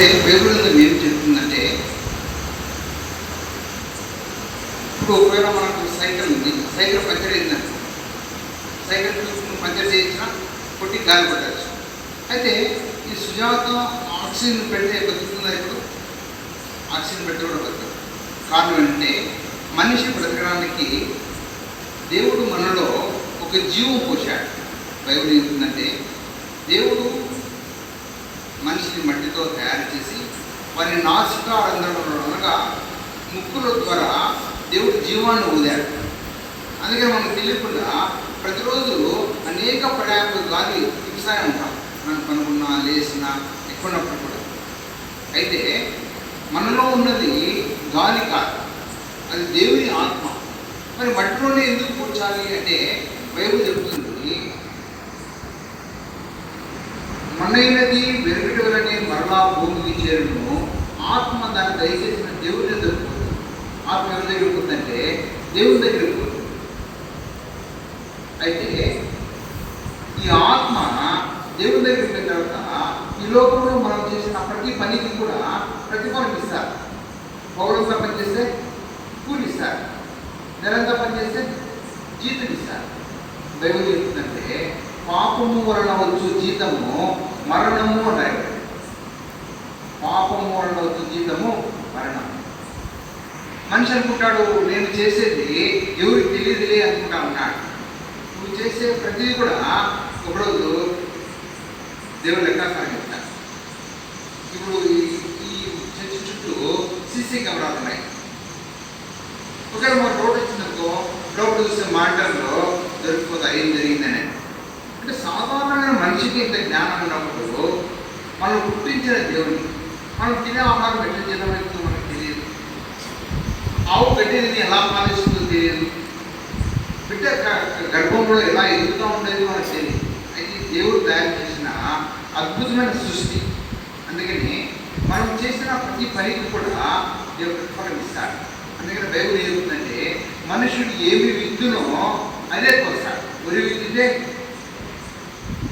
అయితే బైబిల్ ఏం చెప్తుందంటే ఇప్పుడు ఒకవేళ మనకు సైకిల్ ఉంది సైకిల్ పంచర్ అయిందండి సైకిల్ చూసుకుని పంచర్ చేయించిన కొట్టి గాలి పట్టచ్చు అయితే ఈ సుజాత ఆక్సిజన్ పెడితే బతుకుతుందా ఇప్పుడు? ఆక్సిజన్ పెడితే కూడా బతుకుతుంది కారణం ఏంటంటే మనిషి బ్రతకడానికి దేవుడు మనలో ఒక జీవం పోశాడు. బైబిల్ ఏంటంటే దేవుడు మట్టితో తయారు చేసి వారి నాసికారంధ్రంలో అనగా ముక్కుల ద్వారా దేవుడు జీవాన్ని ఊదాడు. అందుకని మనకు తెలియకుండా ప్రతిరోజు అనేక ప్రయాణ గాలి పిలుస్తానే ఉంటాం మనం పనుకున్నా లేచినా ఎక్కున్నప్పుడు కూడా. అయితే మనలో ఉన్నది గాలి కాదు. అది దేవుని ఆత్మ. మరి మట్టిలోనే ఎందుకు కూర్చాలి అంటే వైపు చెబుతుంది మన్నైనది వెలుగుటవలనే మరలా భూమికి చేరును ఆత్మ దాన్ని దయచేసిన దేవుని దగ్గర ఆత్మ ఎవరి దగ్గర పోతుందంటే దేవుని దగ్గరికి పోతుంది అయితే ఈ ఆత్మ దేవుని దగ్గరికి పోయిన తర్వాత ఈ లోకంలో మనం చేసిన ప్రతి పనికి కూడా ప్రతిఫలం ఇస్తారు. పౌరంతా పనిచేస్తే కూలి ఇస్తారు. నెలంతా పనిచేస్తే జీతం ఇస్తారు. దైవం చెప్తుందంటే పాపము వలన వచ్చు జీతము మరణము అన్నాడు పాపము వలన జీతము మరణం. మనిషి అనుకుంటాడు నేను చేసేది ఎవరికి తెలియదులే అనుకుంటా ఉన్నాడు నువ్వు చేసే ప్రతిదీ కూడా ఒకరోజు దేవుడు లెక్క చెప్తాడు ఇప్పుడు ఈ ఈ చర్చి చుట్టూ సీసీ కెమెరాలు ఉన్నాయి. ఒకవేళ మన రోడ్డు వచ్చిందనుకో రోడ్డు చూస్తే మాటల్లో దొరికిపోతా ఏం జరిగింది మనిషికి ఇంత జ్ఞానం ఉన్నప్పుడు మనం పుట్టించిన దేవుని మనం తినే ఆహారం ఎట్లా తినవలసిందో మనకు తెలియదు. ఆవు గడ్డిని ఎలా పాలిస్తుందో తెలియదు. బిడ్డ గర్భంలో ఎలా ఎదుగుతూ ఉండేది మనకు తెలియదు. అయితే దేవుడు తయారు చేసిన అద్భుతమైన సృష్టి. అందుకని మనం చేసిన ప్రతి పనికి కూడా దేవుడు ప్రతిఫలం అందుకని బైబుల్ ఏం మనుషుడు ఏమి విద్యునో అదే కోస్తాడు ఒరి విద్యుతే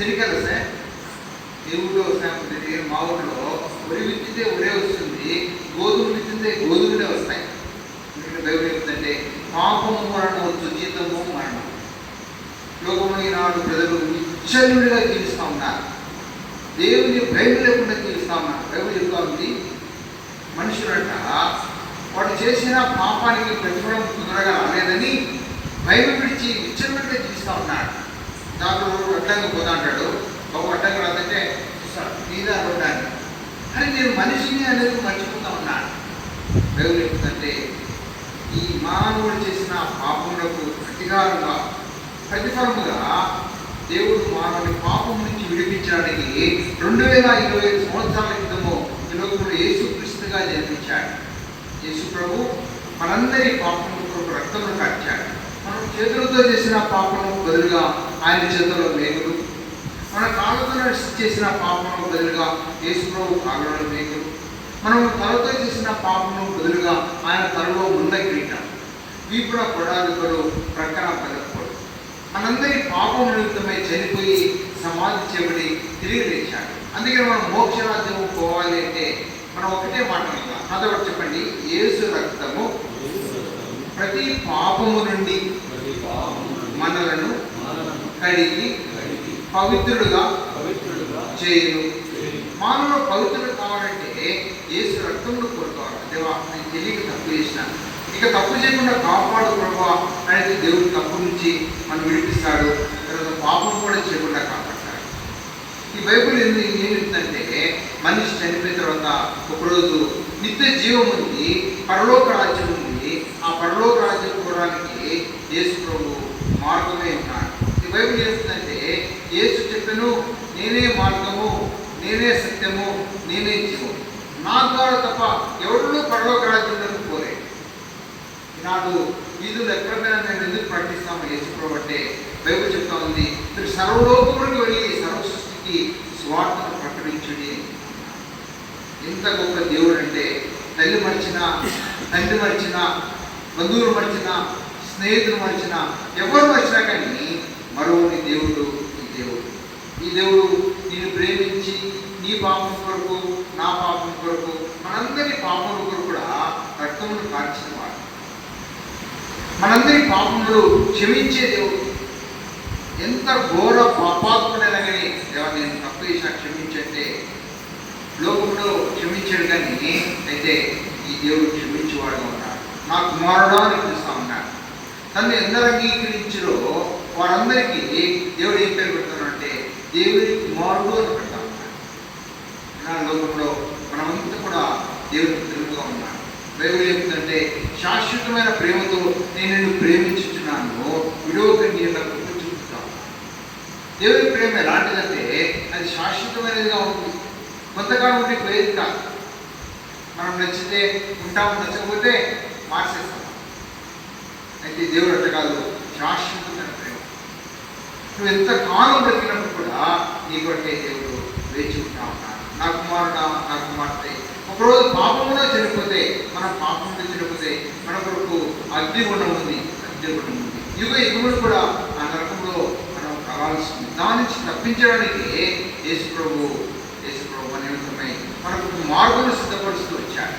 చెరికలు సార్ దేవుడు వస్తాయి మా ఊళ్ళో వరి విత్తితే ఒరే వస్తుంది గోధుమ విత్తితే గోధుమలే వస్తాయి. ఎందుకంటే బైబిల్ చెప్తుంటే పాపము మరణం వచ్చు జీతము మరణం. లోకంలో ఈనాడు ప్రజలు నిశ్చల్యుడిగా జీవిస్తూ ఉన్నారు. దేవుని భయం లేకుండా జీవిస్తూ ఉన్నారు. బైబిల్ చెప్తా ఉంది మనుషులంట వాడు చేసిన పాపానికి ప్రతిఫలం కుదరగా రాలేదని భయం విడిచి విచ్చలుడిగా జీవిస్తూ ఉన్నాడు దాంట్లో అడ్డంగా పోతా అంటాడు. బాబు అడ్డంగా రాదంటే చూస్తాడు మీద రోడ్డాన్ని అని నేను మనిషిని అనేది మర్చిపోతా ఉన్నాను దేవుడు ఏంటంటే ఈ మానవుడు చేసిన పాపములకు ప్రతికారంగా ప్రతిఫలముగా దేవుడు మానవుని పాపం నుంచి విడిపించడానికి రెండు వేల ఇరవై ఐదు సంవత్సరాల క్రితము ఈ లోకంలో యేసు క్రీస్తుగా జన్మించాడు. యేసు ప్రభు మనందరి పాపం రక్తంలో కట్టాడు మనం చేతులతో చేసిన పాపములకు బదులుగా ఆయన చేతుల్లో మేకులు. మన కాళ్ళతో చేసిన పాపములకు బదులుగా యేసు ప్రభు కాళ్ళలో మేకులు. మనం తలతో చేసిన పాపము బదులుగా ఆయన తలలో ఉన్న కిరీటం వీపున కొడాలికలు ప్రక్కన పలకపోడు మనందరి పాపం నిమిత్తమై చనిపోయి సమాధి చేయబడి తిరిగి లేచాడు. అందుకని మనం మోక్షరాజ్యం పోవాలి అంటే మనం ఒకటే మాట ఒకటి చెప్పండి. యేసు రక్తము ప్రతి పాపము నుండి మనలను కడిగి పవిత్రుడుగా పవిత్రులుగా చేయును. మానవుడు పవిత్రుడు కావాలంటే యేసు రక్తమును కోరుకోవాలి. దేవా నేను తెలియక తప్పు చేసిన. ఇక తప్పు చేయకుండా కాపాడు ప్రభా అనేది దేవుడు తప్పు నుంచి మనం విడిపిస్తాడు. తర్వాత పాపం కూడా చేయకుండా కాపాడతాడు. ఈ బైబిల్ ఎందుకు ఏం చెప్తుందంటే మనిషి చనిపోయిన తర్వాత ఒకరోజు నిత్య జీవం ఉంది పరలోక రాజ్యం ఉంది. ఆ పరలోక రాజ్యం కోరడానికి యేసు ప్రభు మార్గమే ఉన్నాడు బైబిల్ చేస్తుందంటే యేసు చెప్పెను నేనే మార్గము నేనే సత్యము నేనే జీవం నా ద్వారా తప్ప ఎవరు పరలోక రాజ్యంలోకి పోలే. ఈనాడు వీధులు ఎక్కడైనా మేము ఎందుకు ప్రకటిస్తాము యేసుప్రభు అంటే బైబిల్ చెప్తా ఉంది. మీరు సర్వలోకములకు వెళ్ళి సర్వ సృష్టికి స్వార్థను ప్రకటించుడి. ఎంత గొప్ప దేవుడు అంటే తల్లి మరిచిన తండ్రి మరిచిన బంధువులు మరిచిన స్నేహితులు మరిచిన ఎవరు మరిచినా కానీ మరోని దేవుడు ఈ దేవుడు. ఈ దేవుడు నేను ప్రేమించి నీ పాపం కొరకు నా పాపం కొరకు మనందరి పాపం కొరకు కూడా రక్తమును కార్చిన వాడు మనందరి పాపములు క్షమించే దేవుడు. ఎంత ఘోర పాపాత్ముడైనా కానీ దేవా నేను తప్పు చేసినా క్షమించంటే లోకంలో క్షమించాడు కానీ అయితే ఈ దేవుడు క్షమించేవాడుగా ఉన్నాడు నా కుమారుడు అని పిలుస్తా ఉన్నాడు తను ఎందరు అంగీకరించరో వారందరికీ దేవుడు ఏం పేరు పెడతానంటే దేవుడి కుమారుడు అని పెడతా ఉన్నాడు లోకంలో మనమంతా కూడా దేవుడికి తెలుగుగా ఉన్నాడు బైబిల్ చెప్తుందంటే శాశ్వతమైన ప్రేమతో నేను నిన్ను ప్రేమించుచున్నాను. విడవక నేను నాకు చూపుతాను దేవుడి ప్రేమ ఎలాంటిదంటే అది శాశ్వతమైనదిగా ఉంటుంది కొంతకాలం ఉంటే పోయేది కాదు మనం నచ్చితే ఉంటాము నచ్చకపోతే మార్చేస్తాం. అయితే దేవుడు అట్ట కాదు. శాశ్వత నువ్వు ఎంత కాలం బ్రతికినప్పుడు కూడా నీ కొరకే దేవుడు వేచి ఉంటా ఉన్నాడు. నా కుమారుడా నా కుమార్తె. ఒకరోజు పాపంలో చనిపోతే మన పాపంలో చనిపోతే మన కొరకు అగ్నిగుణం ఉంది అగ్నిగుణం ఉంది. యుగ యుగములు కూడా ఆ నరకంలో మనం కలవాల్సింది దాని నుంచి తప్పించడానికి యేసు ప్రభు యేసు ప్రభు మన మనకు మార్గం సిద్ధపరుస్తూ వచ్చాడు.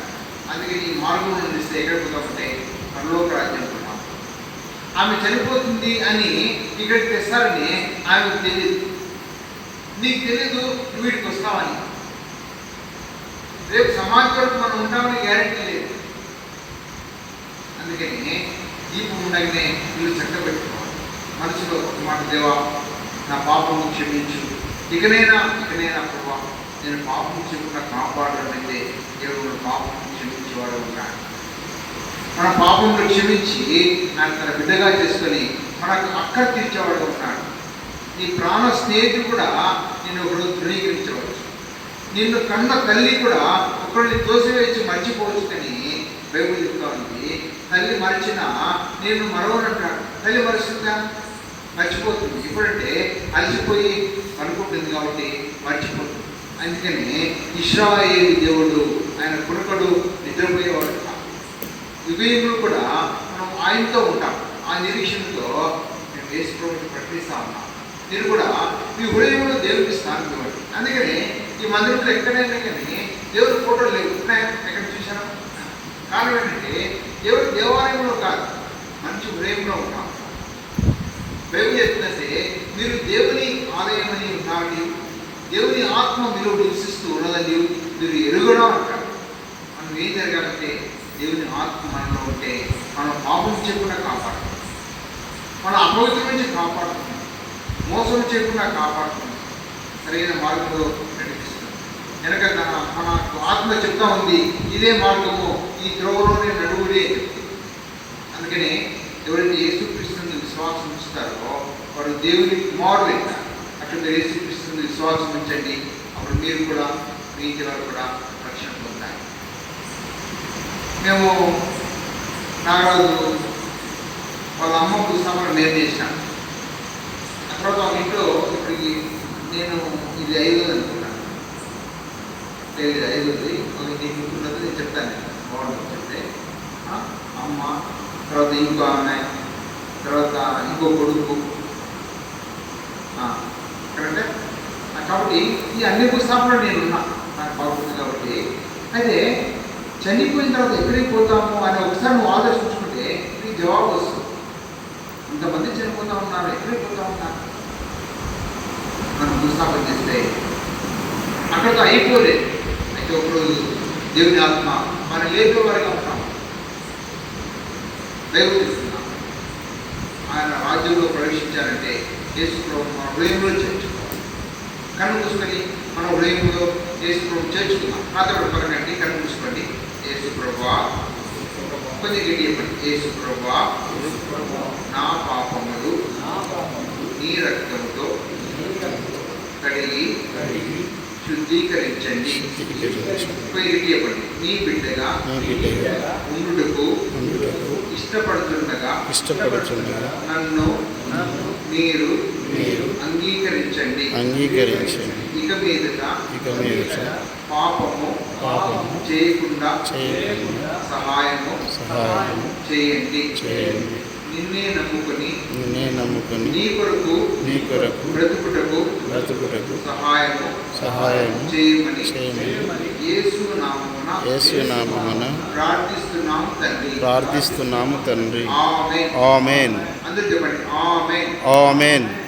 అందుకే ఈ మార్గం నుండి ఎక్కడ పోతామంటే పరలోక రాజ్యం ఆమె చనిపోతుంది అని ఇక్కడికి తెస్తారని ఆమెకు తెలియదు నీకు తెలీదు నువ్వు వీటికి వస్తావని. రేపు సమాజం వరకు మనం ఉంటామని గ్యారెంటీ లేదు. అందుకని దీపం ఉండగానే వీళ్ళు చక్కబెట్టుకోవాలి. మనసులో ఒక మాట దేవా నా పాపము క్షమించు. ఇకనైనా ఇకనైనా ప్రభా నేను పాపం చెప్పకుండా అయితే దేవుడు పాపం క్షమించేవాడు ఉన్నాడు మన పాపములు క్షమించి ఆయన తన బిడ్డగా చేసుకొని మనకు అక్కడ తీర్చేవాడు ఉన్నాడు నీ ప్రాణ స్నేహితుడు కూడా నేను ఒకరోజు ధృవీకరించవచ్చు. నిన్ను కన్న తల్లి కూడా ఒకరిని తోసివేసి మర్చిపోవచ్చు కానీ బైబుల్ చెప్తా ఉంది తల్లి మరిచిన నేను మరవనంటాడు తల్లి మరుస్తుందా? మర్చిపోతుంది. ఇప్పుడంటే అలసిపోయి అనుకుంటుంది కాబట్టి మర్చిపోతుంది. అందుకని ఇస్రాయేలు దేవుడు ఆయన కొడుకడు నిద్రపోయేవాడు. కాదు కూడా మనం ఆయనతో ఉంటాం. ఆ నిరీక్షణతో మేము వేసుకోవడం ప్రకటిస్తా ఉన్నాం. మీరు కూడా మీ హృదయంలో దేవుడికి స్థానం ఇవ్వండి. అందుకని ఈ మందిరంలో ఎక్కడైనా కానీ దేవుడి ఫోటోలు లేవు. ఉన్నాయా? ఎక్కడ చూశాను కారణం ఏంటంటే దేవుడు దేవాలయంలో కాదు. మంచి హృదయంలో ఉంటాం. బైబిల్ చెప్తుందంటే మీరు దేవుని ఆలయమని ఉన్నారని దేవుని ఆత్మ మీరు నివసిస్తూ ఉన్నదని మీరు ఎరుగడం అంటారు. మనం ఏం జరగాలంటే దేవుని ఆత్మ మనలో ఉంటే మనం పాపం చేయకుండా కాపాడుతుంది మన అపవిత్రం నుంచి కాపాడుతుంది మోసం చేయకుండా కాపాడుతుంది సరైన మార్గంలో నడిపిస్తుంది వెనక తన మన ఆత్మ చెప్తా ఉంది ఇదే మార్గము ఈ త్రోవలోనే నడువుడే అందుకనే ఎవరైతే యేసుక్రీస్తుని విశ్వాసం ఉంచుతారో వారు దేవుని కుమారులు అవుతారు అట్లా యేసుక్రీస్తుని విశ్వాసం ఉంచండి. అప్పుడు మీరు కూడా మీ కూడా రక్షణ మేము నాగరాజు వాళ్ళ అమ్మ సమరం నేను చేసినాను ఆ తర్వాత వాళ్ళ ఇంట్లో ఇప్పటికి నేను ఇది ఐదు అనుకున్నాను. లేదు ఇది ఐదోది ఒక నీకు ఉన్నది నేను చెప్తాను బాగుంటుంది చెప్తే అమ్మ తర్వాత ఇంకో అమ్మాయి తర్వాత ఇంకో కొడుకు ఎక్కడంటే కరెక్టే కాబట్టి ఈ అన్ని పుస్తకాల్లో నేను ఉన్నా. నాకు బాగుంటుంది కాబట్టి. అయితే చనిపోయిన తర్వాత ఎక్కడికి పోతాము అని ఒకసారి నువ్వు ఆలోచించుకుంటే నీకు జవాబు వస్తుంది. ఇంతమంది చనిపోతా ఉన్నారు ఎక్కడికి పోతా ఉన్నారు? మనం పుస్తకం చేస్తే అక్కడితో అయిపోలేదు అయితే ఒకరోజు దేవుని ఆత్మ మనం లేపే వరకు ఉంటాం దైవం చేస్తున్నాం. ఆయన రాజ్యంలో ప్రవేశించాలంటే యేసు మన హృదయంలో చేర్చుకోవాలి. కన్ను మూసుకొని మన హృదయంలో యేసు చేర్చుకున్నాం చేర్చుకుందాం. పక్కనండి కన్ను మూసుకోండి యేసు ప్రభు కొంచెం గట్టి చెప్పండి యేసు ప్రభు నా పాపములు నీ రక్తంతో కడిగి శుద్ధీకరించండి. చెప్పండి నీ బిడ్డగా ఉండుటకు ఇష్టపడుతుండగా ఇష్టపడుతుండగా నన్ను మీరు అంగీకరించండి. అంగీకరించండి. ఇక మీదట ఇక మీదట పాపము చేయకుండా చేయకుండా సహాయము సహాయం చేయండి. చేయండి. నిన్నే నమ్ముకొని నిన్నే నమ్ముకొని నీ కొరకు నీ కొరకు బ్రతుకుటకు బ్రతుకుటకు సహాయము సహాయం చేయమని చేయమని యేసు నామమున యేసు నామమున ప్రార్థిస్తున్నాం తండ్రి. ప్రార్థిస్తున్నాము తండ్రి. ఆమేన్. ఆమెన్. అందరూ చెప్పండి ఆమేన్. ఆమెన్.